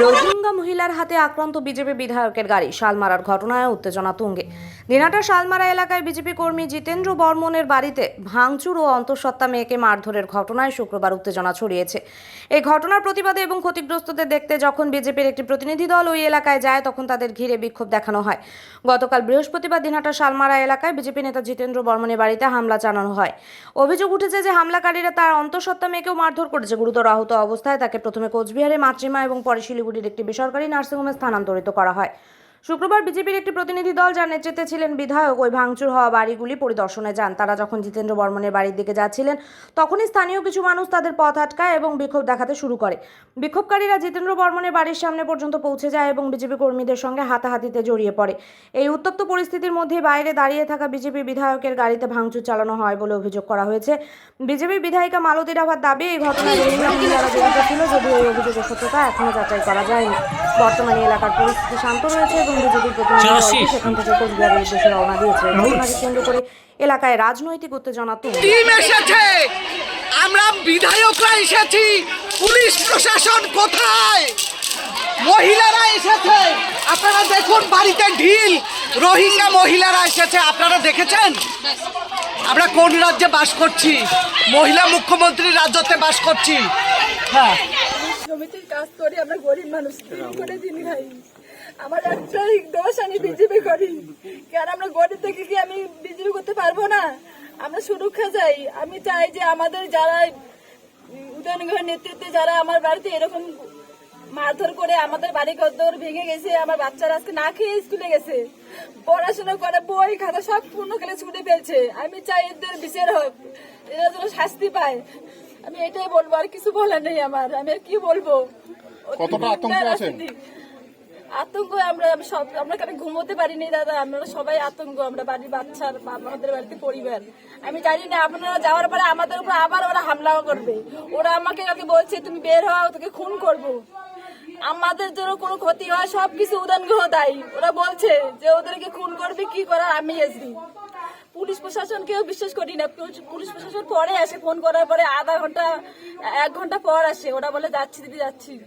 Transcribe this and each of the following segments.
রোহিঙ্গা মহিলার হাতে আক্রান্ত বিজেপি বিধায়কের গাড়ি। শালমারার ঘটনায় উত্তেজনা তুঙ্গে। দিনাটা শালমারা এলাকায় বিজেপি কর্মী জিতেন্দ্র বর্মনের বাড়িতে ভাঙচুর ও অন্তঃসত্ত্বা মেয়েকে মারধরের ঘটনায় শুক্রবার উত্তেজনা ছড়িয়েছে। এই ঘটনার প্রতিবাদে এবং ক্ষতিগ্রস্তদের দেখতে যখন বিজেপির একটি প্রতিনিধি দল ওই এলাকায় যায়, তখন তাদের ঘিরে বিক্ষোভ দেখানো হয়। গতকাল বৃহস্পতিবার দিনহাটা শালমারা এলাকায় বিজেপি নেতা জিতেন্দ্র বর্মনের বাড়িতে হামলা চালানো হয়। অভিযোগ উঠেছে যে হামলাকারীরা তার অন্তঃসত্ত্বা মেয়েকেও মারধর করেছে। গুরুতর আহত অবস্থায় তাকে প্রথমে কোচবিহারে মাতৃমা এবং পরে শিলিগুড়ির একটি বেসরকারি নার্সিংহোমে স্থানান্তরিত করা হয়। শুক্রবার বিজেপির একটি প্রতিনিধি দল যার নেতৃত্বে ছিলেন বিধায়ক, ওই ভাঙচুর হওয়া বাড়িগুলি পরিদর্শনে যান। তারা যখন জিতেন্দ্র বর্মনের বাড়ির দিকে যাচ্ছিলেন, তখনই স্থানীয় কিছু মানুষ তাদের পথ আটকায় এবং বিক্ষোভ দেখাতে শুরু করে। বিক্ষোভকারীরা জিতেন্দ্র বর্মনের বাড়ির সামনে পর্যন্ত পৌঁছে যায় এবং বিজেপি কর্মীদের সঙ্গে হাতাহাতিতে জড়িয়ে পড়ে। এই উত্তপ্ত পরিস্থিতির মধ্যে বাইরে দাঁড়িয়ে থাকা বিজেপি বিধায়কের গাড়িতে ভাঙচুর চালানো হয় বলে অভিযোগ করা হয়েছে। বিজেপি বিধায়িকা মালতী রাভার দাবি, এই ঘটনায় ছিল, যদিও এই অভিযোগের সত্যতা এখনও যাচাই করা যায়নি। বর্তমানে এলাকার পরিস্থিতি শান্ত রয়েছে এবং বিজেপির প্রতিনিধি সেখান থেকে কোচবিহারের উদ্দেশ্যে রওনা দিয়েছে। ঘটনাকে কেন্দ্র করে এলাকায় রাজনৈতিক উত্তেজনা টিম এসেছে। আমরা বিধায়করা এসেছি। পুলিশ প্রশাসন কোথায়? মহিলারা এসেছে। আপনারা দেখুন বাড়িতে ঢিল। রোহিঙ্গা মহিলারা এসেছে। আপনারা দেখেছেন? আমরা কোন রাজ্যে বাস করছি? মহিলা মুখ্যমন্ত্রীর রাজ্যতে বাস করছি। হ্যাঁ। জমিতে কাজ করি, আমরা গরিব মানুষ। করে দিন খাই আমার একটাই দোষ, আমি বিজেপি করি। কারণ আমরা গরিব থেকে কি আমি বিজেপি করতে পারব না? আমরা সুরক্ষা চাই। আমি চাই যে আমাদের যারা উদয়নগরের নেতৃত্বে যারা আমার বাড়িতে এরকম মারধর করে আমাদের বাড়ি কদ্দর ভেঙে গেছে, আমার বাচ্চারা আজকে না খেয়ে স্কুলে গেছে। পড়াশোনা করে, বই খাতা সব পূর্ণ খেলে ছুটে ফেলছে। আমি চাই এদের বিচার হোক। এরা যেন শাস্তি পায়। আমি এটাই বলব আর কিছু বলার নেই আমার। আমি আর কি বলব? কতটা আতঙ্কে আছেন? আতঙ্ক আমরা সব আমরা কেন ঘুমোতে পারিনি দাদা? আমরা সবাই আতঙ্ক আমরা বাড়ির বাচ্চার আমাদের বাড়িতে পরিবার। আমি জানি না আপনারা যাওয়ার পরে আমাদের উপর আবার ওরা হামলাও করবে। ওরা আমাকে কালকে বলছে তুমি বের হওয়া তোকে খুন করব। আমাদের জন্য কোনো ক্ষতি হয় সবকিছু উদান গ্রহ দায়ী। ওরা বলছে যে ওদেরকে খুন করবে কি করার? আমি আসবি পুলিশ প্রশাসন কেউ বিশ্বাস করি না। পুলিশ- পুলিশ প্রশাসন পরে আসে ফোন করার পরে আধা ঘণ্টা এক ঘণ্টা পর আসে। ওরা বলে যাচ্ছি দিদি যাচ্ছি।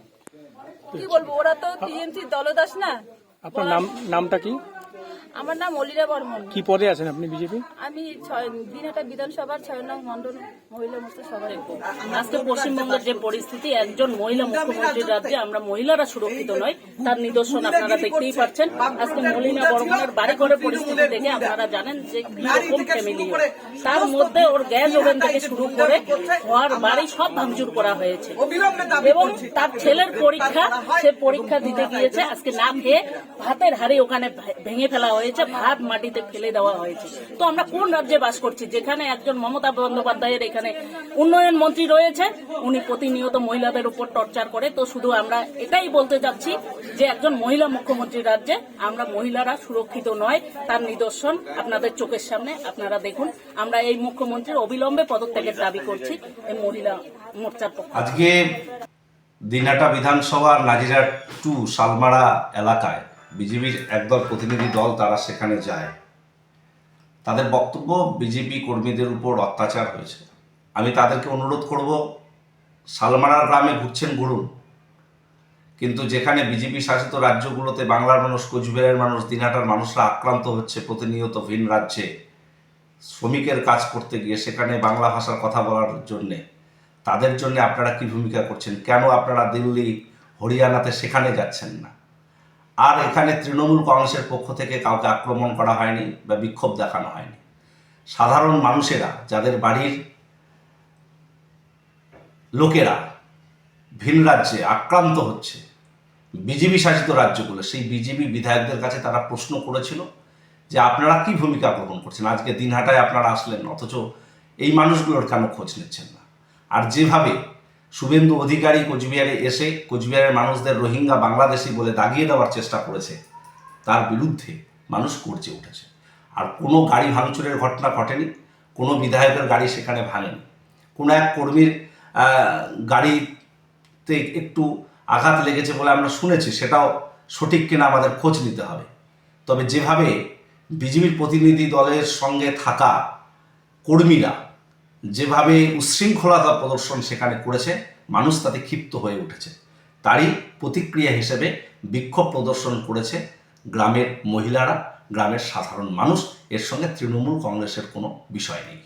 কি বলব? ওরা তো টিএমসি দলদাস না। আপনার নাম নামটা কি? আমার নাম অলিরা বর্মন। কি পদে আছেন আপনি বিজেপি? আমি দিনহাটা বিধানসভার ছয় নং মন্ডল মহিলা মোর্চা সভার আজকে পশ্চিমবঙ্গের যে পরিস্থিতি একজন মহিলা মুখ্যমন্ত্রীর রাজ্যে আমরা মহিলারা সুরক্ষিত নয় তার নিদর্শন আপনারা দেখতেই পাচ্ছেন। আজকে মলিনা বর্মনের বাড়ি ঘরের পরিস্থিতি দেখে আপনারা জানেন যে কি রকম ফ্যামিলি তার মধ্যে ওর গ্যাস ওভেন থেকে শুরু করে ঘর বাড়ি সব ভাঙচুর করা হয়েছে। এবং তার ছেলের পরীক্ষা সে পরীক্ষা দিতে গিয়েছে আজকে না খেয়ে ভাতের হাড়ি ওখানে ভেঙে ফেলা হয়েছে। ভাত মাটিতে ফেলে দেওয়া হয়েছে। তো আমরা কোন রাজ্যে বাস করছি? যেখানে একজন মমতা বন্দ্যোপাধ্যায়ের এখানে উন্নয়ন মন্ত্রী রয়েছে, উনি প্রতিনিয়ত মহিলাদের উপর টর্চার করে। তো শুধু আমরা এটাই বলতে চাচ্ছি যে একজন মহিলা মুখ্যমন্ত্রী রাজ্যে, আমরা মহিলারা সুরক্ষিত নয়, তার নিদর্শন আপনাদের চোখের সামনে আপনারা দেখুন। আমরা এই মুখ্যমন্ত্রীর অবিলম্বে পদত্যাগের দাবি করছি, এই মহিলা মোর্চার পক্ষ আজকে দিনহাটা বিধানসভার নাজিরাট টু শালমারা এলাকায় বিজেপির একদল প্রতিনিধি দল তারা সেখানে যায়। তাদের বক্তব্য বিজেপি কর্মীদের উপর অত্যাচার হয়েছে। আমি তাদেরকে অনুরোধ করব শালমারা গ্রামে ঘুরছেন ঘুরুন কিন্তু যেখানে বিজেপি শাসিত রাজ্যগুলোতে বাংলার মানুষ, কোচবিহারের মানুষ, দিনহাটার মানুষরা আক্রান্ত হচ্ছে প্রতিনিয়ত ভিন রাজ্যে, শ্রমিকের কাজ করতে গিয়ে, সেখানে বাংলা ভাষার কথা বলার জন্যে, তাদের জন্য আপনারা কি ভূমিকা করছেন? কেন আপনারা দিল্লি, হরিয়ানাতে সেখানে যাচ্ছেন না? আর এখানে তৃণমূল কংগ্রেসের পক্ষ থেকে কাউকে আক্রমণ করা হয়নি বা বিক্ষোভ দেখানো হয়নি। সাধারণ মানুষেরা, যাদের বাড়ির লোকেরা ভিন রাজ্যে আক্রান্ত হচ্ছে, বিজেপি শাসিত রাজ্যগুলো, সেই বিজেপি বিধায়কদের কাছে তারা প্রশ্ন করেছিল যে আপনারা কি ভূমিকা গ্রহণ করছেন? আজকে দিনহাটায় আপনারা আসলেন, অথচ এই মানুষগুলোর কেন খোঁজ নিচ্ছেন না? আর যেভাবে শুভেন্দু অধিকারী কোচবিহারে এসে কোচবিহারের মানুষদের রোহিঙ্গা বাংলাদেশি বলে দাগিয়ে দেওয়ার চেষ্টা করেছে। তার বিরুদ্ধে মানুষ করছে উঠেছে। আর কোনো গাড়ি ভাঙচুরের ঘটনা ঘটেনি, কোনো বিধায়কের গাড়ি সেখানে ভাঙেনি। কোনো এক কর্মীর গাড়িতে একটু আঘাত লেগেছে বলে আমরা শুনেছি, সেটাও সঠিক কিনা আমাদের খোঁজ নিতে হবে। তবে যেভাবে বিজেপির প্রতিনিধি দলের সঙ্গে থাকা কর্মীরা যেভাবে উচ্ছৃঙ্খলতা প্রদর্শন সেখানে করেছে, মানুষ তাতে ক্ষিপ্ত হয়ে উঠেছে। তারই প্রতিক্রিয়া হিসেবে বিক্ষোভ প্রদর্শন করেছে গ্রামের মহিলারা। গ্রামের সাধারণ মানুষ, এর সঙ্গে তৃণমূল কংগ্রেসের কোনো বিষয় নেই।